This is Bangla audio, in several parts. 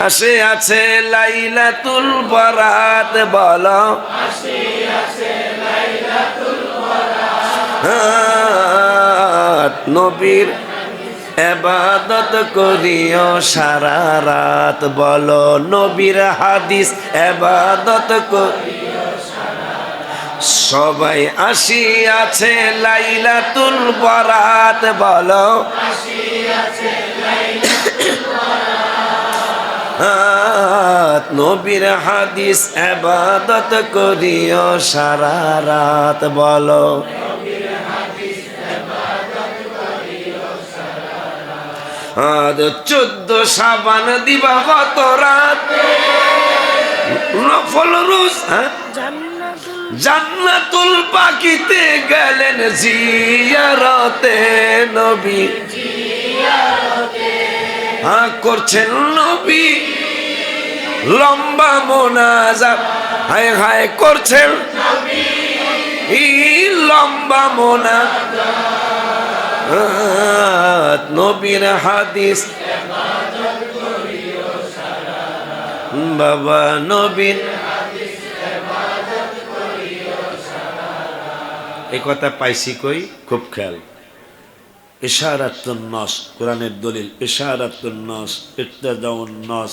আসে আছে লাইলাতুল বরাত, বলো। রাত নবীর এবাদত করিও সারা রাত, বলো। নবীর হাদিস এবাদত সবাই আসি আছে লাইলাতুল বরাত, বলো। রাত, নবীর হাদিস এবাদত করিও সারা রাত, বলো। আর চোদ্দ সাবান দিবা কত রাত। নফল রোজ হ্যাঁ? জান্নাতুল পাখিতে গেলেন জিয়ারতে নবী। হ্যাঁ করছেন নবী। লম্বা মোনাজাত। হায় হায় করছেন? লম্বা মোনা নবীর হাদিস। বাবা নবীন এই কথা পাইছি কই? খুব খেয়াল। ইশারাতুন নস, কোরআনের দলিল, ইশারাতুন নস ইত্তাদাউন নস।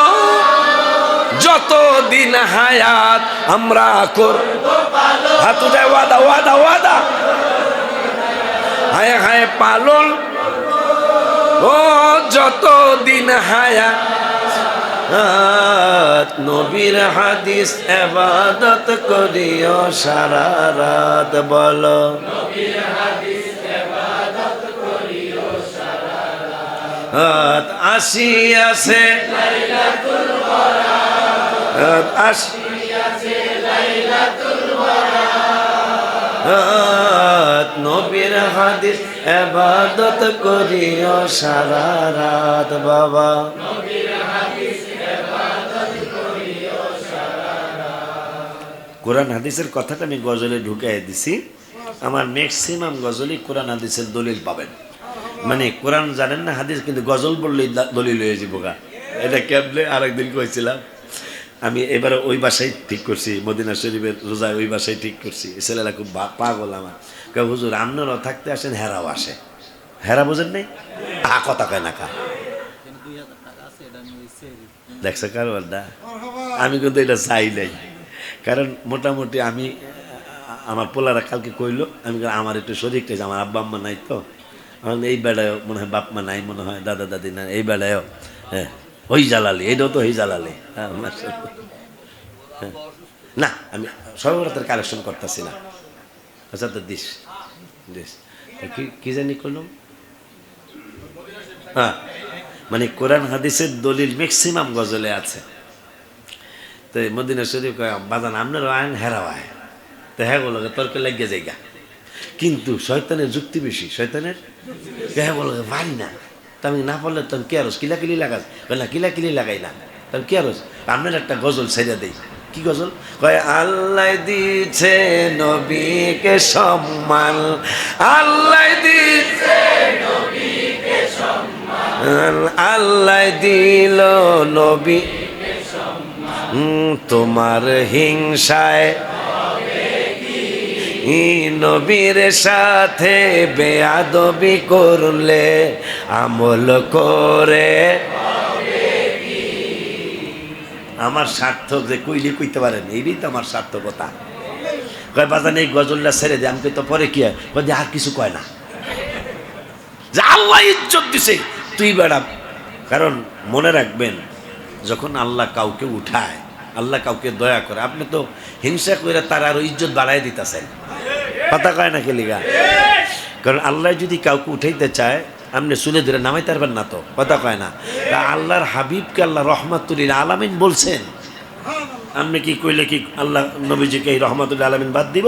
যতদিন হায়াত আমরা কর হাত উঠায় ওয়াদা ওয়াদা ওয়াদা। হায় হায় পালন। ও যতদিন হায়াত। নবীর হাদিস এবাদত করিও সারা রাত বলো। আসি আছে। আসি নবীর হাদিস এবাদত করিও সারা রাত, বাবা। কোরআন হাদিসের কথাটা আমি গজলে ঢুকাই দিছি। আমার ম্যাক্সিমাম গজলই কোরআন হাদিসের দলিল পাবেন। মানে কোরআন জানেন না হাদিস, কিন্তু গজল বললেই দলিল হয়ে যাব এটা কেবলে আরেকদিন কইছিলাম। আমি এবারে ওই বাসায় ঠিক করছি, মদিনা শরীফের রোজায় ওই বাসায় ঠিক করছি। ছেলেরা খুব পাগল আমার। কে হুজুর, আপনারাও থাকতে আসেন, হেরাও আসে। হেরা বোঝেন নেই? আ, কথা কয় না দেখছ কারবার দা আমি কিন্তু এটা চাই নাই। কারণ মোটামুটি আমি, আমার পোলারা কালকে কইলো, আমি আমার একটু শরীর চাইছে আমার আব্বা আম্মা নাই তো। আমার এই বেড়ায়ও মনে হয় বাপ মা নাই, মনে হয় দাদা দাদি নাই, এই বেড়ায়ও হ্যাঁ। ওই জ্বালালি এটাও তো ওই জ্বালালি হ্যাঁ। না, আমি সর্বরাতের কালেকশন করতেছি না। আচ্ছা তো দিস দিস কি কি জানি করলাম হ্যাঁ মানে কোরআন হাদিসের দলিল ম্যাক্সিমাম গজলে আছে। তো মদিনা শরীফ বাজান আপনার আইন হেরাও আয় তো হ্যাঁ বলো তর্কে লাগিয়ে যাইগা। কিন্তু শয়তানের যুক্তি বেশি, শয়তানের হ্যাঁ বলো পারি না। তা না পারলে তখন কে আরস কিলাকিলি লাগাস? না, কিলাকিলি লাগাই না। তখন কে আরস আপনার একটা গজল ছেড়ে দেই। কি গজল? কয়, আল্লাহ দিছে নবীকে সম্মান। আল্লাহ দিছে আল্লাহ দিল নবী। তোমার হিংসায় নবীর সাথে বেয়াদবি করলে আমল করে। আমার সার্থক যে কইলে কইতে পারেন, এইটাই তো আমার সার্থকতা কয়, বাজান, এই গজলটা ছেড়ে দে আমি তো পরে কি হয়? আর কিছু কয় না। যে আল্লাহ ইজ্জত দিছে, তুই বেড়া। কারণ মনে রাখবেন, যখন আল্লাহ কাউকে উঠায় আল্লাহ কাউকে দয়া করে। আপনি তো হিংসা করে তার আরও ইজ্জত বাড়াই দিতেছেন। পাতা কয় না খেলিগা কারণ আল্লাহ যদি কাউকে উঠাইতে চায়, আপনি শুনে ধরে নামাই পারবেন না তো। কথা কয় না। তা আল্লাহর হাবিবকে আল্লাহ রহমাতুল্লিল আলামিন বলছেন। আপনি কি কইলে কি আল্লাহ নবীজিকে এই রহমাতুল্লি আলমিন বাদ দিব?